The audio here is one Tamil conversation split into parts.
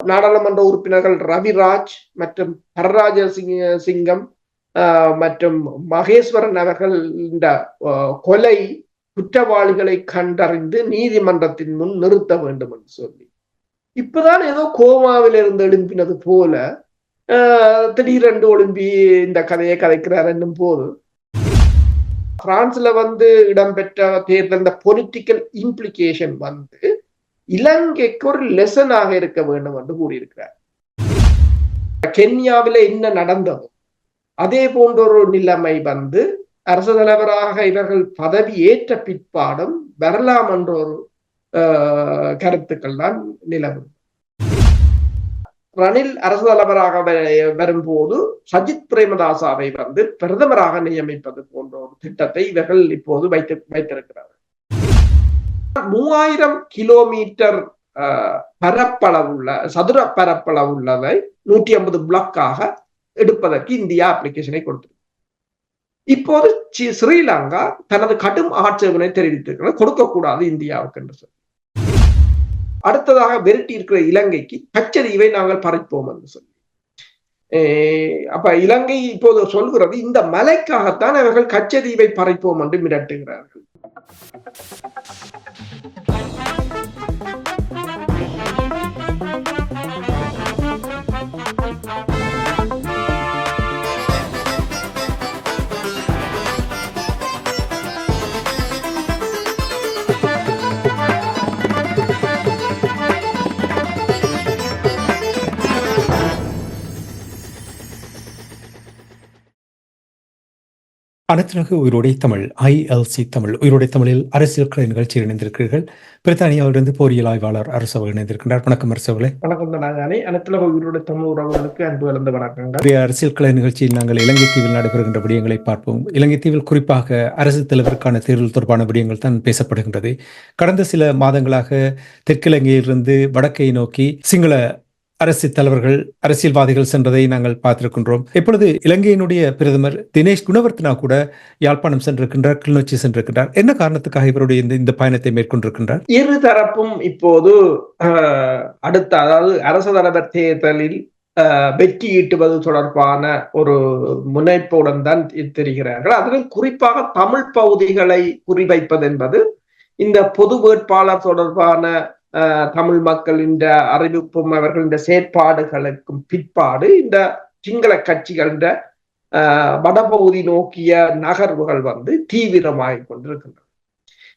நாடாளுமன்ற உறுப்பினர்கள் ரவிராஜ் மற்றும் ஹரராஜ சிங்கம் ஆஹ், மற்றும் மகேஸ்வரன் அவர்கள் இந்த கொலை குற்றவாளிகளை கண்டறிந்து நீதிமன்றத்தின் முன் நிறுத்த வேண்டும் என்று சொல்லி. இப்பதான் ஏதோ கோமாவில் இருந்து எழும்பினது போல ஆஹ், திடீரென்று ஒழும்பி இந்த கதையை கதைக்கிறார் என்னும் போது பிரான்ஸ்ல வந்து இடம்பெற்ற தேர்தல் இந்த பொலிட்டிக்கல் இம்ப்ளிகேஷன் வந்து இலங்கைக்கு ஒரு லெசனாக இருக்க வேண்டும் என்று கூறியிருக்கிறார். கென்யாவில என்ன நடந்ததோ? அதே போன்ற ஒரு நிலைமை வந்து அரசு தலைவராக இவர்கள் பதவி ஏற்ற பிற்பாடும் வரலாம் என்ற ஒரு ஆஹ், கருத்துக்கள் தான் நிலவும். ரணில் அரசு தலைவராக வரும்போது சஜித் பிரேமதாசாவை வந்து பிரதமராக நியமிப்பது போன்ற ஒரு திட்டத்தை இவர்கள் இப்போது வைத்து வைத்திருக்கிறார்கள். மூவாயிரம் கிலோமீட்டர் பரப்பளவுள்ள சதுர பரப்பளவுள்ளதை நூற்றி ஐம்பது பிளாக்காக எடுப்பதற்கு இந்தியா அப்ளிகேஷனை கொடுத்தது. இப்போது ஸ்ரீலங்கா தனது கடும் ஆட்சேபனை தெரிவித்திருக்கிறது. கொடுக்கக்கூடாது இந்தியாவுக்கு என்று சொல்லி. அடுத்ததாக விரட்டி இருக்கிற இலங்கைக்கு கச்சதீவை நாங்கள் பறிப்போம் என்று சொல்லி. அஹ் அப்ப இலங்கை இப்போது சொல்கிறது இந்த மலைக்காகத்தான் அவர்கள் கச்சதீவை பறிப்போம் என்று மிரட்டுகிறார்கள். அனைத்துலக உயிரோடை தமிழ் ஐஎல்சி தமிழ். உயிரோடை தமிழில் அரசியல் கலை நிகழ்ச்சியில் இணைந்திருக்கிறீர்கள் பிரித்தானியாவிலிருந்து பொறியியல் ஆய்வாளர் அரசு இணைந்திருக்கின்றார். வணக்கம் அரசு அவர்களே. வணக்கம் நாகானே அனைத்துல உயிரோட தமிழ் உறவுகளுக்கு அன்பு கலந்த வணக்கங்கள். அரசியல் கலை நிகழ்ச்சியில் நாங்கள் இலங்கை தீவில் நடைபெறுகின்ற விடயங்களை பார்ப்போம். இலங்கை தீவில் குறிப்பாக அரசு தலைவருக்கான தேர்தல் தொடர்பான விடயங்கள் தான் பேசப்படுகின்றது. கடந்த சில மாதங்களாக தெற்கிலங்கையிலிருந்து வடக்கை நோக்கி சிங்கள அரசு தலைவர்கள் அரசியல்வாதிகள் சென்றதை நாங்கள் பார்த்திருக்கின்றோம். இப்பொழுது இலங்கையினுடைய பிரதமர் தினேஷ் குணவர்த்தனா கூட யாழ்ப்பாணம் சென்றிருக்கின்றார் கிளிநொச்சி சென்றிருக்கின்றார். என்ன காரணத்துக்காக இவருடைய இந்த இந்த பயணத்தை மேற்கொண்டிருக்கின்றார்? இரு தரப்பும் இப்போது ஆஹ், அடுத்த அதாவது அரசு தலைவர் தேர்தலில் வெற்றி ஈட்டுவது தொடர்பான ஒரு முனைப்புடன் தான் தெரிகிறார்கள். அதிலும் குறிப்பாக தமிழ் பகுதிகளை குறிவைப்பது என்பது இந்த பொது வேட்பாளர் தொடர்பான தமிழ் மக்களின் அறிவிப்பும் அவர்களின் செயற்பாடுகளுக்கும் பிற்பாடு இந்த சிங்கள கட்சிகளின் ஆஹ், வடபகுதி நோக்கிய நகர்வுகள் வந்து தீவிரமாகி கொண்டிருக்கின்றன.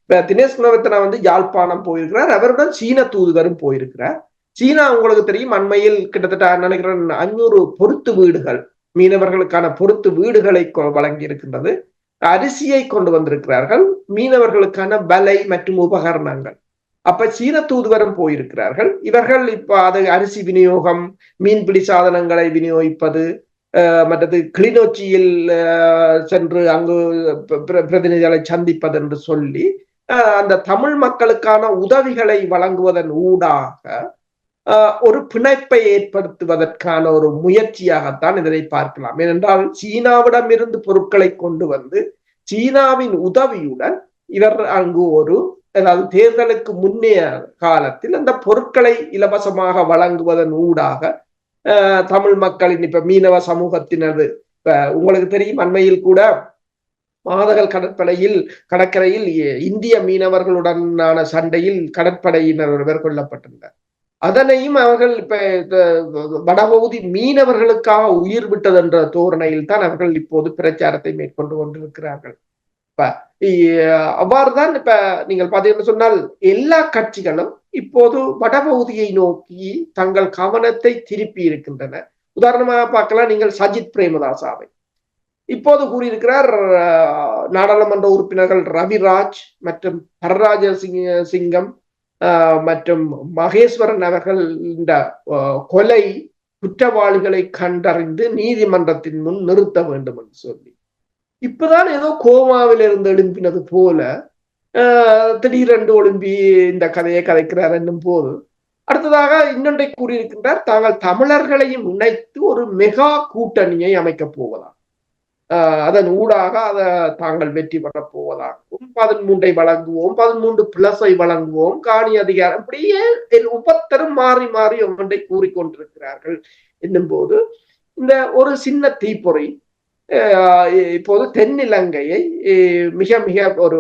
இப்ப தினேஷ் குணவர்த்தனா வந்து யாழ்ப்பாணம் போயிருக்கிறார். அவருடன் சீன தூதுவரும் போயிருக்கிறார். சீனா உங்களுக்கு தெரியும் அண்மையில் கிட்டத்தட்ட நினைக்கிறேன் அஞ்சூறு பொருத்து வீடுகள் மீனவர்களுக்கான பொருத்து வீடுகளை கொ- வழங்கி இருக்கின்றது அரிசியை கொண்டு வந்திருக்கிறார்கள். மீனவர்களுக்கான வலை மற்றும் உபகரணங்கள். அப்ப சீன தூதுவரும் போயிருக்கிறார்கள். இவர்கள் இப்ப அது அரிசி விநியோகம் மீன்பிடி சாதனங்களை விநியோகிப்பது மற்றது கிளிநொச்சியில் சென்று அங்கு பிர- பிரதிநிதிகளை சந்திப்பது என்று சொல்லி அந்த தமிழ் மக்களுக்கான உதவிகளை வழங்குவதன் ஊடாக ஒரு பிணைப்பை ஏற்படுத்துவதற்கான ஒரு முயற்சியாகத்தான் இதனை பார்க்கலாம். ஏனென்றால் சீனாவிடம் இருந்து பொருட்களை கொண்டு வந்து சீனாவின் உதவியுடன் இவர் அங்கு ஒரு அதாவது தேர்தலுக்கு முன்னைய காலத்தில் அந்த பொருட்களை இலவசமாக வழங்குவதன் ஊடாக தமிழ் மக்களின் இப்ப மீனவ சமூகத்தினது இப்ப உங்களுக்கு தெரியும் அண்மையில் கூட மாதகல் கடற்படையில் கடற்கரையில் இந்திய மீனவர்களுடனான சண்டையில் கடற்படையினர் ஒருவர் கொல்லப்பட்டிருந்தார். அதனையும் அவர்கள் இப்ப வடபகுதி மீனவர்களுக்காக உயிர் விட்டது என்ற தோரணையில் தான் அவர்கள் இப்போது பிரச்சாரத்தை மேற்கொண்டு கொண்டிருக்கிறார்கள். இப்ப அவ்வாறுதான் இப்ப நீங்கள் பார்த்தீங்கன்னு சொன்னால் எல்லா கட்சிகளும் இப்போது வடபகுதியை நோக்கி தங்கள் கவனத்தை திருப்பி இருக்கின்றன. உதாரணமாக பார்க்கலாம் நீங்கள் சஜித் பிரேமதாசாவை. இப்போது கூறியிருக்கிறார் நாடாளுமன்ற உறுப்பினர்கள் ரவிராஜ் மற்றும் ஹரராஜ சிங் சிங்கம் மற்றும் மகேஸ்வரன் அவர்கள் இந்த கொலை குற்றவாளிகளை கண்டறிந்து நீதிமன்றத்தின் முன் நிறுத்த வேண்டும் என்று சொல்லி. இப்பதான் ஏதோ கோமாவில் இருந்து எழும்பினது போல அஹ், திடீரென்று ஒழும்பி இந்த கதையை கதைக்கிறார் என்னும் போது. அடுத்ததாக இன்னொன்றை கூறியிருக்கின்றார் தாங்கள் தமிழர்களையும் இணைத்து ஒரு மெகா கூட்டணியை அமைக்கப் போவதாம். ஆஹ் அதன் ஊடாக அதை தாங்கள் வெற்றி பெறப் போவதாகவும் பதிமூன்றை வழங்குவோம் பதிமூன்று பிளஸை வழங்குவோம் காணி அதிகாரம் இப்படியே ஒவ்வொருத்தரும் மாறி மாறி ஒன்றை கூறிக்கொண்டிருக்கிறார்கள். என்னும் போது இந்த ஒரு சின்ன தீப்பொறி இப்போது தென்னிலங்கையை மிக மிக ஒரு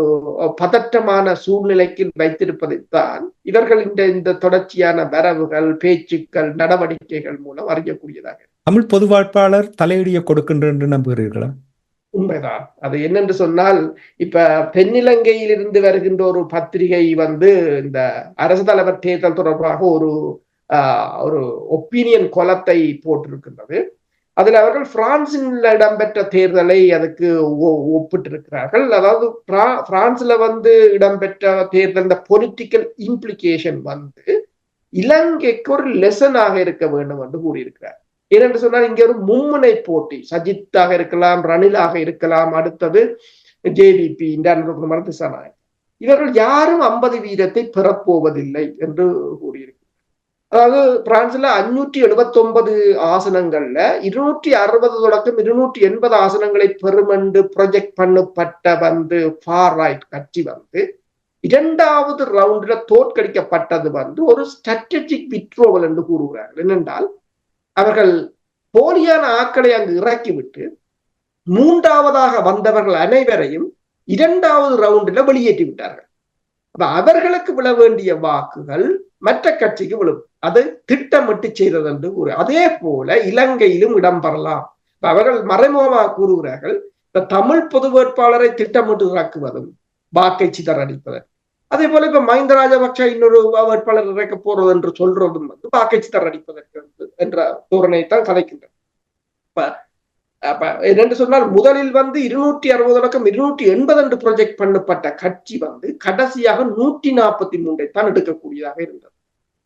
பதற்றமான சூழ்நிலைக்கு வைத்திருப்பதைத்தான் இவர்கள் இந்த இந்த தொடர்ச்சியான வரவுகள் பேச்சுக்கள் நடவடிக்கைகள் மூலம் அறியக்கூடியதாக தமிழ் பொது வேட்பாளர் தலையீடிய கொடுக்கின்ற என்று நம்புகிறீர்களா? உண்மைதான். அது என்னென்று சொன்னால் இப்ப தென்னிலங்கையிலிருந்து வருகின்ற ஒரு பத்திரிகை வந்து இந்த அரசு தலைவர் தேர்தல் தொடர்பாக ஒரு ஆஹ் ஒரு ஒப்பீனியன் கொலத்தை போட்டிருக்கின்றது. அதில் அவர்கள் பிரான்சில் இடம்பெற்ற தேர்தலை அதுக்கு ஒப்பிட்டிருக்கிறார்கள். அதாவது பிரான்ஸ்ல வந்து இடம்பெற்ற தேர்தல் இந்த பொலிட்டிக்கல் இம்ப்ளிகேஷன் வந்து இலங்கைக்கு ஒரு லெசனாக இருக்க வேண்டும் என்று கூறியிருக்கிறார். ஏனென்று சொன்னால் இங்க ஒரு மும்முனை போட்டி சஜித்தாக இருக்கலாம் ரணிலாக இருக்கலாம் அடுத்தது ஜேவிபி இந்தியா திசாநாயக் இவர்கள் யாரும் ஐம்பது வீதத்தை பெறப்போவதில்லை என்று கூறியிருக்கிறார். அதாவது பிரான்ஸ்ல அஞ்சூற்றி எழுபத்தி ஒன்பது ஆசனங்கள்ல இருநூற்றி அறுபது தொடக்கம் இருநூற்றி எண்பது ஆசனங்களை பெருமென்று ப்ரொஜெக்ட் பண்ணப்பட்ட வந்து ஃபார் ரைட் கட்சி வந்து இரண்டாவது ரவுண்ட்ல தோற்கடிக்கப்பட்டது வந்து ஒரு ஸ்ட்ராட்டஜிக் விட்ரோவல் என்று கூறுகிறார்கள். என்னென்றால் அவர்கள் போலியான ஆக்களை அங்கு இறக்கிவிட்டு மூன்றாவதாக வந்தவர்கள் அனைவரையும் இரண்டாவது ரவுண்டில் வெளியேற்றி விட்டார்கள் அப்ப அவர்களுக்கு விழ வேண்டிய வாக்குகள் மற்ற கட்சிக்கு விழும். அது திட்டமிட்டு செய்தது என்று கூறு. அதே போல இலங்கையிலும் இடம் பெறலாம். அவர்கள் மறைமுகமாக கூறுகிறார்கள் இந்த தமிழ் பொது வேட்பாளரை திட்டமிட்டு இறக்குவதும் வாக்கை சிதறடிப்பதன் அதே போல இப்ப மஹிந்த ராஜபக்ஷ இன்னொரு வேட்பாளர் இறக்க போறது என்று சொல்றதும் வந்து வாக்கை சிதறடிப்பதற்கு என்ற தோரணைத்தான் கதைக்கின்றனர் இப்ப அப்ப என்னென்று சொன்னால் முதலில் வந்து இருநூற்றி அறுபது அடக்கம் இருநூற்றி எண்பது என்று ப்ரொஜெக்ட் பண்ணப்பட்ட கட்சி வந்து கடைசியாக நூற்றி நாற்பத்தி மூன்றை தான் எடுக்கக்கூடியதாக இருந்தது.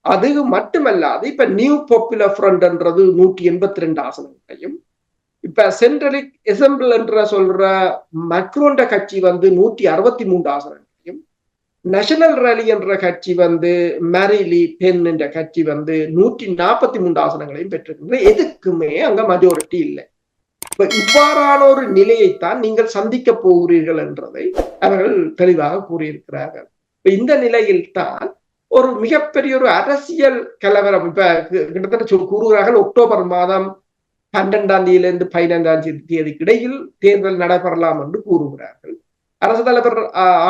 அது மட்டுமல்லாது இப்ப நியூ பாப்புலர் ஃப்ரண்ட்ன்றது நூற்றி எண்பத்தி ரெண்டு ஆசனங்களையும் இப்ப சென்ட்ரலிக் எசம்பிள் என்ற சொல்ற மக்ரோண்ட கட்சி வந்து நூற்றி அறுபத்தி மூன்று ஆசனங்களையும் நேஷனல் ரேலி என்ற கட்சி வந்து மேரிலி பென் என்ற கட்சி வந்து நூற்றி நாற்பத்தி மூன்று ஆசனங்களையும் பெற்றிருக்கின்ற எதுக்குமே அங்க மெஜாரிட்டி இல்லை. இப்ப இவ்வாறான ஒரு நிலையைத்தான் நீங்கள் சந்திக்க போகிறீர்கள் என்றதை அவர்கள் தெளிவாக கூறியிருக்கிறார்கள். இப்ப இந்த நிலையில் தான் ஒரு மிகப்பெரிய ஒரு அரசியல் கலவரம். இப்ப கிட்டத்தட்ட கூறுகிறார்கள் அக்டோபர் மாதம் பன்னெண்டாம் தேதியிலிருந்து பதினைந்தாம் தேதிக்கு இடையில் தேர்தல் நடைபெறலாம் என்று கூறுகிறார்கள். அரசு தலைவர்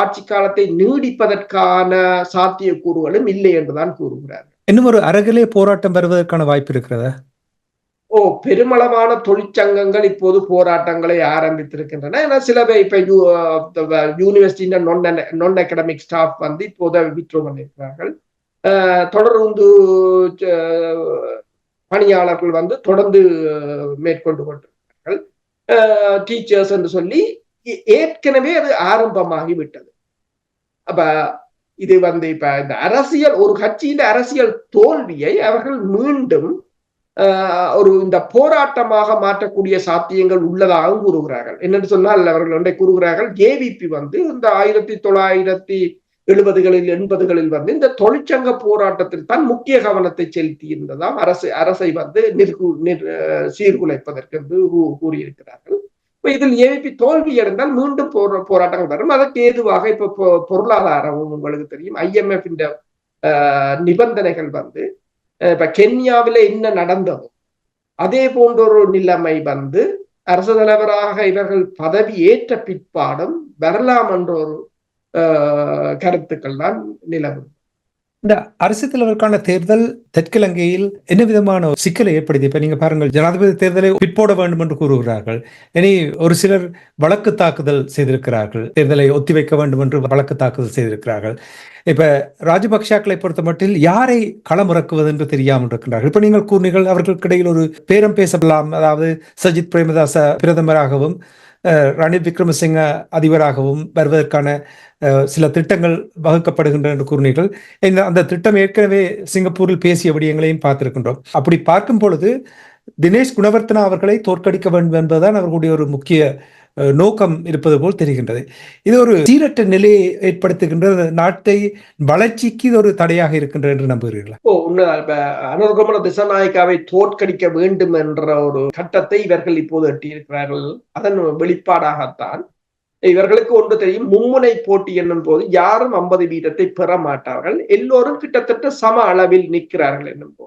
ஆட்சி காலத்தை நீடிப்பதற்கான சாத்திய கூறுகளும் இல்லை என்றுதான் கூறுகிறார்கள். இன்னும் ஒரு அரகிலே போராட்டம் வருவதற்கான வாய்ப்பு இருக்கிறதா? ஓ பெருமளவான தொழிற்சங்கங்கள் இப்போது போராட்டங்களை ஆரம்பித்திருக்கின்றன. ஏன்னா சில பேர் இப்ப யூனிவர்சிட்டி நான் நான் அகடமிக் ஸ்டாஃப் வந்து இப்போது விட்ரோ பண்ணியிருக்கிறார்கள் தொடர்ந்து பணியாளர்கள் வந்து தொடர்ந்து மேற்கொண்டு கொண்டிருக்கிறார்கள். டீச்சர்ஸ் என்று சொல்லி ஏற்கனவே அது ஆரம்பமாகி விட்டது அப்ப இது வந்து இப்ப இந்த அரசியல் ஒரு கட்சியின் அரசியல் தோல்வியை அவர்கள் மீண்டும் ஒரு இந்த போராட்டமாக மாற்றக்கூடிய சாத்தியங்கள் உள்ளதாகவும் கூறுகிறார்கள். என்னென்று சொன்னால் அவர்கள் ஒன்றை கூறுகிறார்கள் ஏவிபி வந்து இந்த ஆயிரத்தி தொள்ளாயிரத்தி எழுபதுகளில் எண்பதுகளில் வந்து இந்த தொழிற்சங்க போராட்டத்தில் தான் முக்கிய கவனத்தை செலுத்தி இருந்ததாம் அரசு அரசை வந்து நிர் சீர்குலைப்பதற்கு என்று கூறியிருக்கிறார்கள். இப்ப இதில் ஏவிபி தோல்வி அடைந்தால் மீண்டும் போரா போராட்டங்கள் வரும் அதற்கு ஏதுவாக இப்ப பொருளாதாரம் உங்களுக்கு தெரியும். ஐஎம்எஃப் இந்த நிபந்தனைகள் வந்து இப்ப கென்யாவில என்ன நடந்ததோ அதே போன்ற ஒரு நிலைமை வந்து அரசு தலைவராக இவர்கள் பதவி ஏற்ற பிற்பாடும் வரலாம் என்ற ஒரு கருத்துக்கள் தான் நிலவும். இந்த அரசு தலைவருக்கான தேர்தல் தெற்கிலங்கையில் என்ன விதமான சிக்கலை ஏற்படுத்தி? இப்ப நீங்க பாருங்கள் ஜனாதிபதி தேர்தலை பிற்போட வேண்டும் என்று கூறுகிறார்கள். இனி ஒரு சிலர் வழக்கு தாக்குதல் செய்திருக்கிறார்கள். தேர்தலை ஒத்திவைக்க வேண்டும் என்று வழக்கு தாக்குதல் செய்திருக்கிறார்கள். இப்ப ராஜபக்சாக்களை பொறுத்த மட்டில் யாரை களமிறக்குவது என்று தெரியாமல் இருக்கின்றார்கள். இப்ப நீங்கள் கூறினீர்கள் அவர்களுக்கிடையில் ஒரு பேரம் பேசலாம் அதாவது சஜித் பிரேமதாச பிரதமராகவும் ரணில் விக்ரமசிங்க அதிபராகவும் வருவதற்கான சில திட்டங்கள் வகுக்கப்படுகின்றன என்று கூறினீர்கள். இந்த அந்த திட்டம் ஏற்கனவே சிங்கப்பூரில் பேசிய விடயங்களையும் பார்த்திருக்கின்றோம். அப்படி பார்க்கும் பொழுது தினேஷ் குணவர்த்தனா அவர்களை தோற்கடிக்க வேண்டும் என்பதுதான் அவர்களுடைய ஒரு முக்கிய நோக்கம் இருப்பது போல் தெரிகின்றது. இது ஒரு சீரற்ற நிலையை ஏற்படுத்துகின்ற நாட்டை வளர்ச்சிக்கு இது ஒரு தடையாக இருக்கின்றது என்று நம்புகிறீர்களா? ஓ உண்மைதான் அனுர்கமன திசநாயக்காவை தோற்கடிக்க வேண்டும் என்ற ஒரு கட்டத்தை இவர்கள் இப்போது எட்டியிருக்கிறார்கள். அதன் வெளிப்பாடாகத்தான் இவர்களுக்கு ஒன்று தெரியும் மும்முனை போட்டி என்னும் போது யாரும் ஐம்பது வீதத்தை பெற மாட்டார்கள். எல்லோரும் கிட்டத்தட்ட சம அளவில் நிற்கிறார்கள் என்னும் போது.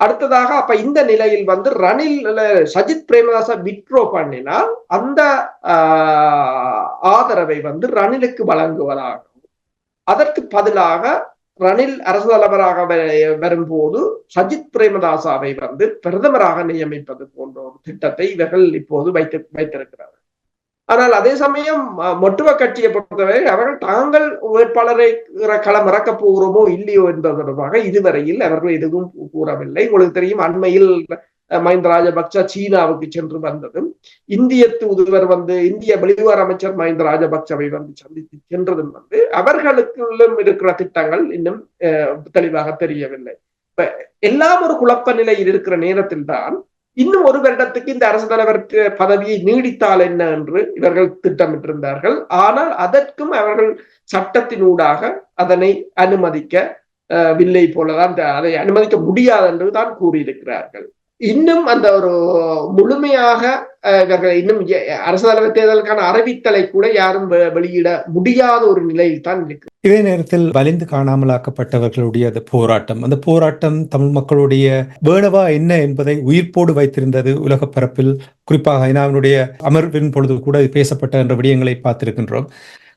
அடுத்ததாக அப்ப இந்த நிலையில் வந்து ரணில் சஜித் பிரேமதாச விட்ரோ பண்ணினால் அந்த ஆஹ், ஆதரவை வந்து ரணிலுக்கு வழங்குவதாகும். அதற்கு பதிலாக ரணில் அரசு தலைவராக வரும்போது சஜித் பிரேமதாசாவை வந்து பிரதமராக நியமிப்பது போன்ற ஒரு திட்டத்தை இவர்கள் இப்போது வைத்து வைத்திருக்கிறார்கள். ஆனால் அதே சமயம் மொட்டுவ கட்சியை பொறுத்தவரை அவர்கள் தாங்கள் வேட்பாளரை களம் இறக்கப் போகிறோமோ இல்லையோ என்பது தொடர்பாக இதுவரையில் அவர்கள் எதுவும் கூறவில்லை. உங்களுக்கு தெரியும் அண்மையில் மஹிந்த ராஜபக்ச சீனாவுக்கு சென்று வந்ததும் இந்திய தூதுவர் வந்து இந்திய வெளிவார அமைச்சர் மஹிந்த ராஜபக்சவை வந்து சந்தித்து சென்றதும் வந்து அவர்களுக்குள்ளும் இருக்கிற திட்டங்கள் இன்னும் அஹ், தெளிவாக தெரியவில்லை. எல்லாம் ஒரு குழப்ப நிலையில் இருக்கிற நேரத்தில் தான் இன்னும் ஒரு வருடத்துக்கு இந்த அரசு தலைவர் பதவியை நீடித்தால் என்ன என்று இவர்கள் திட்டமிட்டிருந்தார்கள். ஆனால் அதற்கும் அவர்கள் சட்டத்தினூடாக அதனை அனுமதிக்க அஹ், வில்லை போலதான் அதை அனுமதிக்க முடியாது என்று தான் கூறியிருக்கிறார்கள். இன்னும் அந்த ஒரு முழுமையாக இவர்கள் இன்னும் அரசு தலைவர் தேர்தலுக்கான அறிவித்தலை கூட யாரும் வெளியிட முடியாத ஒரு நிலையில் தான் இருக்கு இதே நேரத்தில் வலிந்து காணாமலாக்கப்பட்டவர்களுடைய அந்த போராட்டம். அந்த போராட்டம் தமிழ் மக்களுடைய வேணவா என்ன என்பதை உயிர்ப்போடு வைத்திருந்தது உலக பரப்பில். குறிப்பாக ஐநாவினுடைய அமர்வின் பொழுது கூட பேசப்பட்ட என்ற விடயங்களை பார்த்திருக்கின்றோம்.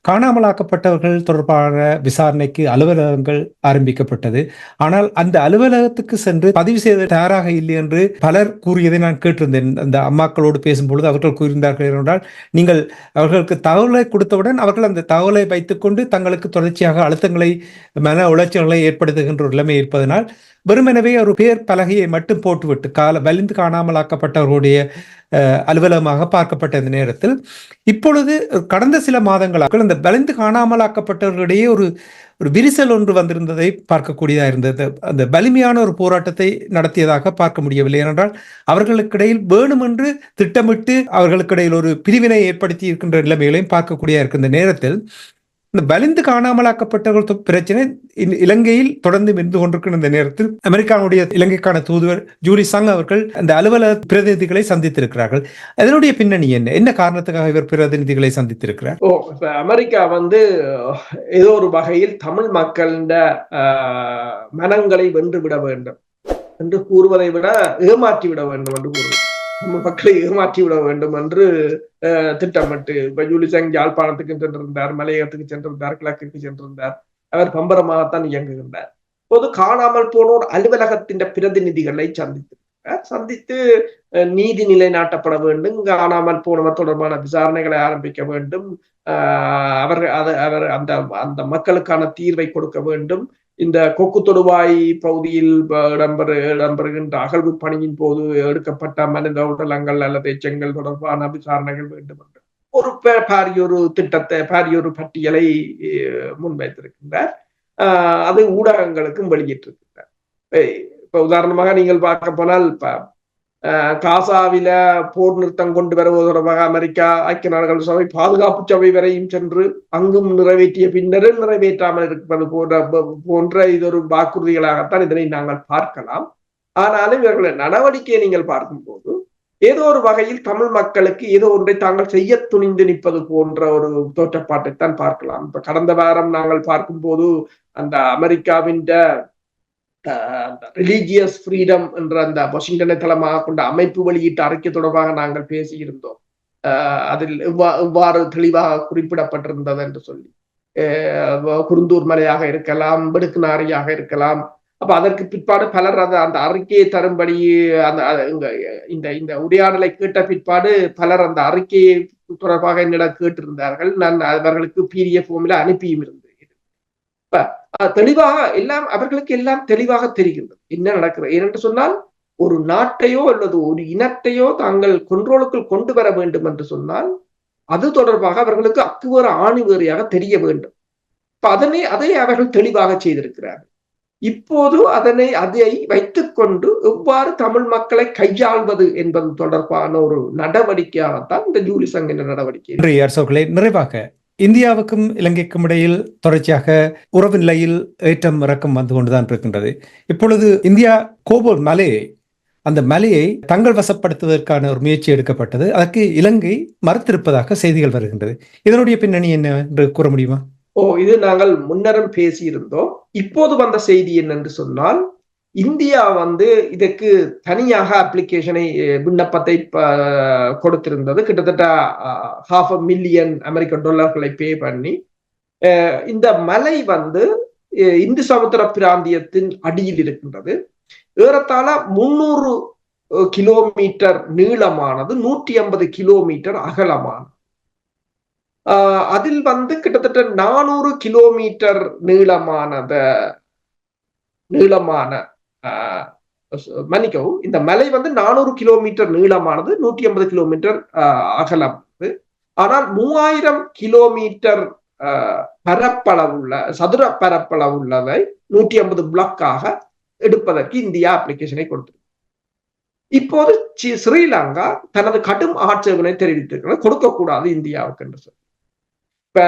காணாமலாக்கப்பட்டவர்கள் தொடர்பான விசாரணைக்கு அலுவலகங்கள் ஆரம்பிக்கப்பட்டது. ஆனால் அந்த அலுவலகத்துக்கு சென்று பதிவு செய்த தயாராக இல்லை என்று பலர் கூறியதை நான் கேட்டிருந்தேன். அந்த அம்மாக்களோடு பேசும்பொழுது அவர்கள் கூறியிருந்தார்கள் என்றால் நீங்கள் அவர்களுக்கு தகவலை கொடுத்தவுடன் அவர்கள் அந்த தகவலை வைத்துக்கொண்டு தங்களுக்கு தொடர்ச்சியாக அழுத்தங்களை மன உளைச்சல்களை ஏற்படுத்துகின்ற ஒரு நிலைமை இருப்பதனால் வெறுமெனவே ஒரு பேர் பலகையை மட்டும் போட்டுவிட்டு கால வலிந்து காணாமலாக்கப்பட்டவர்களுடைய அலுவலகமாக பார்க்கப்பட்ட இந்த நேரத்தில் இப்பொழுது கடந்த சில மாதங்களாக அந்த வலிந்து காணாமலாக்கப்பட்டவர்களிடையே ஒரு ஒரு விரிசல் ஒன்று வந்திருந்ததை பார்க்கக்கூடியதாக இருந்தது. அந்த வலிமையான ஒரு போராட்டத்தை நடத்தியதாக பார்க்க முடியவில்லை. ஏனென்றால் அவர்களுக்கிடையில் வேணுமென்று திட்டமிட்டு அவர்களுக்கிடையில் ஒரு பிரிவினை ஏற்படுத்தி இருக்கின்ற நிலைமைகளையும் பார்க்கக்கூடிய இருக்கின்ற நேரத்தில் இந்த வலிந்து காணாமலாக்கப்பட்டவர்கள் பிரச்சனை இலங்கையில் தொடர்ந்து இருந்து கொண்டிருக்கிற இந்த நேரத்தில் அமெரிக்காவுடைய இலங்கைக்கான தூதுவர் ஜூலி சங் அவர்கள் அந்த அலுவலக பிரதிநிதிகளை சந்தித்திருக்கிறார்கள். அதனுடைய பின்னணி என்ன? என்ன காரணத்துக்காக இவர் பிரதிநிதிகளை சந்தித்திருக்கிறார்? ஓ இப்ப அமெரிக்கா வந்து ஏதோ ஒரு வகையில் தமிழ் மக்களின் ஆஹ், மனங்களை வென்று விட வேண்டும். என்று கூறுவதை விட ஏமாற்றி விட வேண்டும் என்று கூறுவது நம்ம மக்களை ஏமாற்றி விட வேண்டும் என்று திட்டமிட்டு இப்ப ஜூலிசங் யாழ்ப்பாணத்துக்கு சென்றிருந்தார் மலையகத்துக்கு சென்றிருந்தார் கிழக்கிற்கு சென்றிருந்தார். அவர் பம்பரமாகத்தான் இயங்குகின்றார். பொது காணாமல் போனோர் அலுவலகத்தின் பிரதிநிதிகளை சந்தித்து சந்தித்து அஹ், நீதி நிலைநாட்டப்பட வேண்டும் காணாமல் போனவர் தொடர்பான விசாரணைகளை ஆரம்பிக்க வேண்டும் ஆஹ் அவர் அதை அவர் அந்த அந்த மக்களுக்கான தீர்வை கொடுக்க வேண்டும் இந்த கொக்கு தொடுவாய் பகுதியில் இடம்பெறு இடம்பெறுகின்ற அகழ்வு பணியின் போது எடுக்கப்பட்ட மனித உடலங்கள் அல்லது எச்சங்கள் தொடர்பான விசாரணைகள் வேண்டும் என்று ஒரு பாரியொரு திட்டத்தை பாரியொரு பட்டியலை அஹ், முன்வைத்திருக்கின்றார். அது ஊடகங்களுக்கும் வெளியிட்டிருக்கின்றார். இப்ப உதாரணமாக நீங்கள் பார்க்க போனால் இப்ப காசாவில போர் நிறுத்தம் கொண்டு வருவது தொடர்பாக அமெரிக்கா ஐக்கிய நாடுகள் சபை பாதுகாப்பு சபை வரையும் சென்று அங்கும் நிறைவேற்றிய பின்னரும் நிறைவேற்றாமல் இருப்பது போன்ற போன்ற இது ஒரு வாக்குறுதிகளாகத்தான் இதனை நாங்கள் பார்க்கலாம். ஆனாலும் இவர்களின் நடவடிக்கையை நீங்கள் பார்க்கும்போது ஏதோ ஒரு வகையில் தமிழ் மக்களுக்கு ஏதோ ஒன்றை தாங்கள் செய்ய துணிந்து நிற்பது போன்ற ஒரு தோற்றப்பாட்டைத்தான் பார்க்கலாம். இப்ப கடந்த வாரம் நாங்கள் பார்க்கும்போது அந்த அமெரிக்காவின் ரிலீஜியஸ் ஃப்ரீடம் என்ற அந்த வாஷிங்டனை தளமாக கொண்ட அமைப்பு வெளியிட்ட அறிக்கை தொடர்பாக நாங்கள் பேசியிருந்தோம். ஆஹ் அதில் இவ்வாறு தெளிவாக குறிப்பிடப்பட்டிருந்தது என்று சொல்லி. குருந்தூர் மலையாக இருக்கலாம் வெடுக்குநாரியாக இருக்கலாம். அப்ப அதற்கு பிற்பாடு பலர் அந்த அந்த அறிக்கையை தரும்படி அந்த இந்த இந்த உரையாடலை கேட்ட பிற்பாடு பலர் அந்த அறிக்கையை தொடர்பாக என்னிடம் கேட்டிருந்தார்கள். நான் அவர்களுக்கு பிடிஎஃப் ஃபார்மில் அனுப்பியும் இருந்தேன். தெளிவாக எல்லாம் அவர்களுக்கு எல்லாம் தெளிவாக தெரிகின்றது. என்ன நடக்கிறது? ஏனென்று சொன்னால் ஒரு நாட்டையோ அல்லது ஒரு இனத்தையோ தாங்கள் கொன்றோலுக்குள் கொண்டு வர வேண்டும் என்று சொன்னால் அது தொடர்பாக அவர்களுக்கு அக்குவேறு ஆணிவேறையாக தெரிய வேண்டும். இப்ப அதனை அதை அவர்கள் தெளிவாக செய்திருக்கிறார்கள். இப்போது அதனை அதை வைத்துக்கொண்டு எவ்வாறு தமிழ் மக்களை கையாள்வது என்பது தொடர்பான ஒரு நடவடிக்கையாகத்தான் இந்த ஜூலி சங்க நடவடிக்கை. நிறைவாக இந்தியாவுக்கும் இலங்கைக்கும் இடையில் தொடர்ச்சியாக உறவு நிலையில் ஏற்றம் இறக்கம் வந்து கொண்டுதான் இருக்கின்றது. இப்பொழுது இந்தியா கோபோல் மலையை அந்த மலையை தங்கள் வசப்படுத்துவதற்கான ஒரு முயற்சி எடுக்கப்பட்டது. அதற்கு இலங்கை மறுத்திருப்பதாக செய்திகள் வருகின்றது. இதனுடைய பின்னணி என்ன என்று கூற முடியுமா? ஓ இது நாங்கள் முன்னரும் பேசியிருந்தோம். இப்போது வந்த செய்தி என்னென்று சொன்னால் இந்தியா வந்து இதுக்கு தனியாக அப்ளிகேஷனை விண்ணப்பத்தை கொடுத்திருந்தது. கிட்டத்தட்ட ஹாஃப் அ மில்லியன் அமெரிக்கன் டாலர்களை பே பண்ணி இந்த மலை வந்து இந்து சமுத்திர பிராந்தியத்தின் அடியில் இருக்கின்றது. ஏறத்தாழ முன்னூறு கிலோமீட்டர் நீளமானது நூற்றி ஐம்பது கிலோமீட்டர் அகலமானது. அதில் வந்து கிட்டத்தட்ட நானூறு கிலோமீட்டர் நீளமானத நீளமான மன்னிக்கவும் இந்த மலை வந்து நானூறு கிலோமீட்டர் நீளமானது நூற்றி ஐம்பது கிலோமீட்டர் அகலம் ஆனால் மூவாயிரம் கிலோமீட்டர் பரப்பளவுள்ள சதுர பரப்பளவுள்ளதை நூற்றி ஐம்பது பிளாக்காக எடுப்பதற்கு இந்தியா அப்ளிகேஷனை கொடுத்தது இப்போது ஸ்ரீலங்கா தனது கடும் ஆட்சேபனை தெரிவித்திருக்கிறது. கொடுக்கக்கூடாது இந்தியாவுக்கு என்று சொல்லி. இப்ப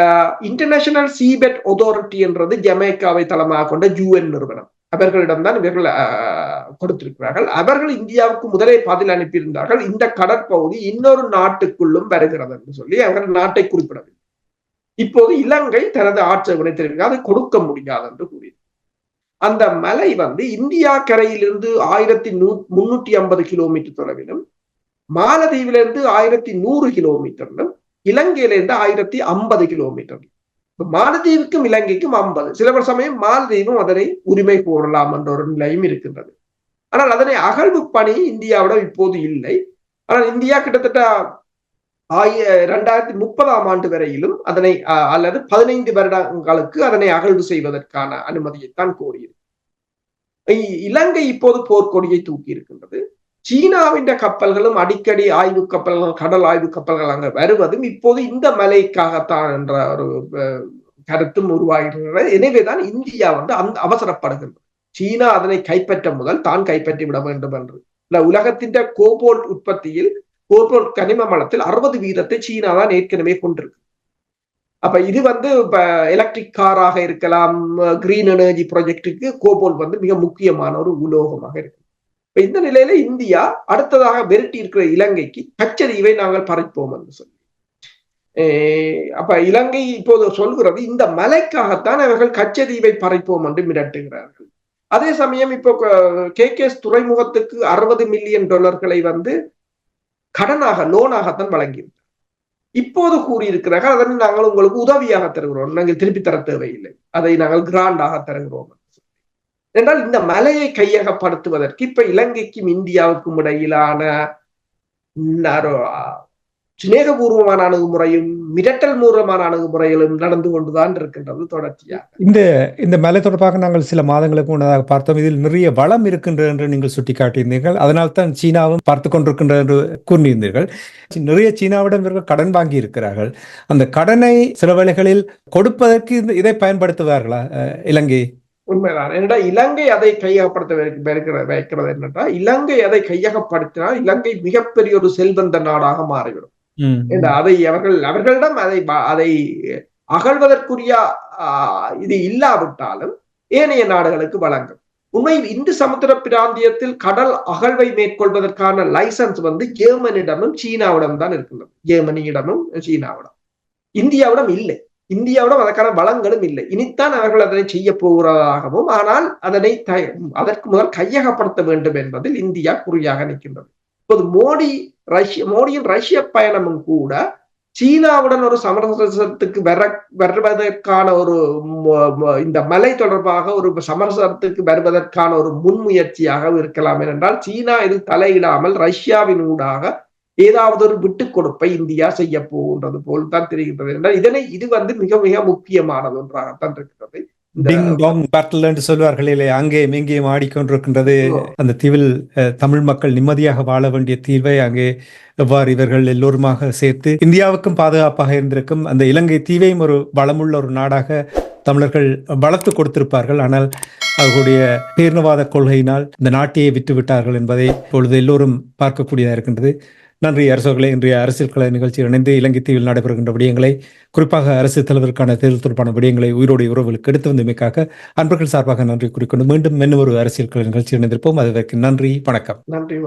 இன்டர்நேஷனல் சீபெட் ஒதாரிட்டி என்றது ஜமேக்காவை தளமாக கொண்ட யூஎன் நிறுவனம். அவர்களிடம்தான் இவர்கள் கொடுத்திருக்கிறார்கள். அவர்கள் இந்தியாவுக்கு முதலே பதில் அனுப்பியிருந்தார்கள். இந்த கடற்பகுதி இன்னொரு நாட்டுக்குள்ளும் வருகிறது என்று சொல்லி அவர்கள் நாட்டை குறிப்பிடவில்லை. இப்போது இலங்கை தனது ஆட்சேபனை தெரிவிக்க அதை கொடுக்க முடியாது என்று கூறியது. அந்த மலை வந்து இந்தியா கரையிலிருந்து ஆயிரத்தி நூ முன்னூற்றி ஐம்பது கிலோமீட்டர் தொலைவிலும் மாலதீவிலிருந்து ஆயிரத்தி நூறு கிலோமீட்டர்லும் இலங்கையிலிருந்து ஆயிரத்தி ஐம்பது கிலோமீட்டர். மாலத்தீவுக்கும் இலங்கைக்கும் ஐம்பது சில சமயம் மாலத்தீவும் அதனை உரிமை கோரலாம் என்ற ஒரு நிலையும் இருக்கின்றது. ஆனால் அதனை அகழ்வு பணி இந்தியாவிடம் இப்போது இல்லை. ஆனால் இந்தியா கிட்டத்தட்ட ஆய இரண்டாயிரத்தி முப்பதாம் ஆண்டு வரையிலும் அதனை அல்லது பதினைந்து வருடங்களுக்கு அதனை அகழ்வு செய்வதற்கான அனுமதியைத்தான் கோரியது. இலங்கை இப்போது போர்க்கொடியை தூக்கி இருக்கின்றது. சீனாவின் கப்பல்களும் அடிக்கடி ஆய்வு கப்பல்கள் கடல் ஆய்வு கப்பல்கள் அங்க வருவதும் இப்போது இந்த மலைக்காகத்தான் என்ற ஒரு கருத்தும் உருவாகிறது எனவேதான் இந்தியா வந்து அந்த அவசரப்படுகின்றது. சீனா அதனை கைப்பற்ற முதல் தான் கைப்பற்றி விட வேண்டும் என்று. உலகத்தின் கோபோல் உற்பத்தியில் கோபோல் கனிம மலத்தில் அறுபது வீதத்தை சீனா தான் ஏற்கனவே கொண்டிருக்கு. அப்ப இது வந்து இப்ப எலக்ட்ரிக் காராக இருக்கலாம் கிரீன் எனர்ஜி ப்ராஜெக்டுக்கு கோபோல் வந்து மிக முக்கியமான ஒரு உலோகமாக இருக்கு. இப்ப இந்த நிலையில இந்தியா அடுத்ததாக விரட்டி இருக்கிற இலங்கைக்கு கச்சதீவை நாங்கள் பறிப்போம் என்று சொல்லி அப்ப இலங்கை இப்போது சொல்கிறது இந்த மலைக்காகத்தான் அவர்கள் கச்சதீவை பறிப்போம் என்று மிரட்டுகிறார்கள். அதே சமயம் இப்போ கே கேஸ் துறைமுகத்துக்கு அறுபது மில்லியன் டாலர்களை வந்து கடனாக லோனாகத்தான் வழங்கியிருந்தார் இப்போது கூறியிருக்கிறார்கள் அதனை நாங்கள் உங்களுக்கு உதவியாக தருகிறோம். நாங்கள் திருப்பி தர தேவையில்லை. அதை நாங்கள் கிராண்டாக தருகிறோம். என்றால் இந்த மலையை கையகப்படுத்துவதற்கு இப்ப இலங்கைக்கும் இந்தியாவுக்கும் இடையிலான சிநேகபூர்வமான அணுகுமுறையும் மிரட்டல் மூலமான அணுகுமுறைகளும் நடந்து கொண்டுதான் இருக்கின்றது தொடர்ச்சியாக. இந்த இந்த மலை தொடர்பாக நாங்கள் சில மாதங்களுக்கு முன்னதாக பார்த்தோம். இதில் நிறைய வளம் இருக்கின்றது என்று நீங்கள் சுட்டிக்காட்டியிருந்தீர்கள். அதனால் தான் சீனாவும் பார்த்து கொண்டிருக்கின்ற என்று கூறியிருந்தீர்கள். நிறைய சீனாவிடம் இவர்கள் கடன் வாங்கி இருக்கிறார்கள். அந்த கடனை சில வேளைகளில் கொடுப்பதற்கு இதை பயன்படுத்துவார்களா இலங்கை? உண்மைதான். என்னடா இலங்கை அதை கையகப்படுத்த வைக்கிறது என்னன்னா இலங்கை அதை கையகப்படுத்தினால் இலங்கை மிகப்பெரிய ஒரு செல்வந்த நாடாக மாறிவிடும். அதை அவர்கள் அவர்களிடம் அதை அதை அகழ்வதற்குரிய இது இல்லாவிட்டாலும் ஏனைய நாடுகளுக்கு வழங்கும். உண்மையில் இந்து சமுத்திர பிராந்தியத்தில் கடல் அகழ்வை மேற்கொள்வதற்கான லைசன்ஸ் வந்து ஜெர்மனிடமும் சீனாவிடம் தான் இருக்கின்றது. ஜெர்மனியிடமும் சீனாவிடம். இந்தியாவிடம் இல்லை. இந்தியாவிடம் அதற்கான வளங்களும் இல்லை. இனித்தான் அவர்கள் அதனை செய்ய போகிறதாகவும் ஆனால் அதனை அதற்கு முதல் கையகப்படுத்த வேண்டும் என்பதில் இந்தியா குறியாக நிற்கின்றது. இப்போது மோடி ரஷ்ய மோடியின் ரஷ்ய பயணமும் கூட சீனாவுடன் ஒரு சமரசத்துக்கு வர வருவதற்கான ஒரு இந்த மலை தொடர்பாக ஒரு சமரசத்துக்கு வருவதற்கான ஒரு முன்முயற்சியாக இருக்கலாம். என்றால் சீனா இது தலையிடாமல் ரஷ்யாவின் ஊடாக ஏதாவது ஒரு விட்டுக் கொடுப்பை இந்தியா செய்ய போகின்றது போல் தான் தெரிகின்றது. என்றால் இதனை இது வந்து மிக மிக முக்கியமானது ஒன்றாகத்தான் இருக்கிறது. டிங் டாங் பேட்டில் என்று சொல்வார்கள் இல்லையா? அங்கேயும் இங்கேயும் ஆடிக்கொண்டிருக்கின்றது. அந்த தீவில் தமிழ் மக்கள் நிம்மதியாக வாழ வேண்டிய தீர்வை அங்கே எவ்வாறு இவர்கள் எல்லோருமாக சேர்த்து இந்தியாவுக்கும் பாதுகாப்பாக இருந்திருக்கும் அந்த இலங்கை தீவையும் ஒரு வளமுள்ள ஒரு நாடாக தமிழர்கள் வளர்த்து கொடுத்திருப்பார்கள். ஆனால் அவர்களுடைய பேரினவாத கொள்கையினால் இந்த நாட்டையே விட்டு விட்டார்கள் என்பதை இப்பொழுது எல்லோரும் பார்க்கக்கூடியதாக இருக்கின்றது. நன்றி அரசர்களே இன்றைய அரசியல் கலை நிகழ்ச்சியில் இணைந்து இலங்கை தீவில் நடைபெறுகின்ற விடயங்களை குறிப்பாக அரசு தலைவருக்கான தேர்தல் தொடர்பான விடயங்களை உயிரோடு உறவுகளுக்கு எடுத்து வந்தமைக்காக அன்பர்கள் சார்பாக நன்றி குறிக்கொண்டு மீண்டும் இன்னும் ஒரு அரசியல் கலை நிகழ்ச்சியில் இணைந்திருப்போம். அதற்கு நன்றி வணக்கம். நன்றி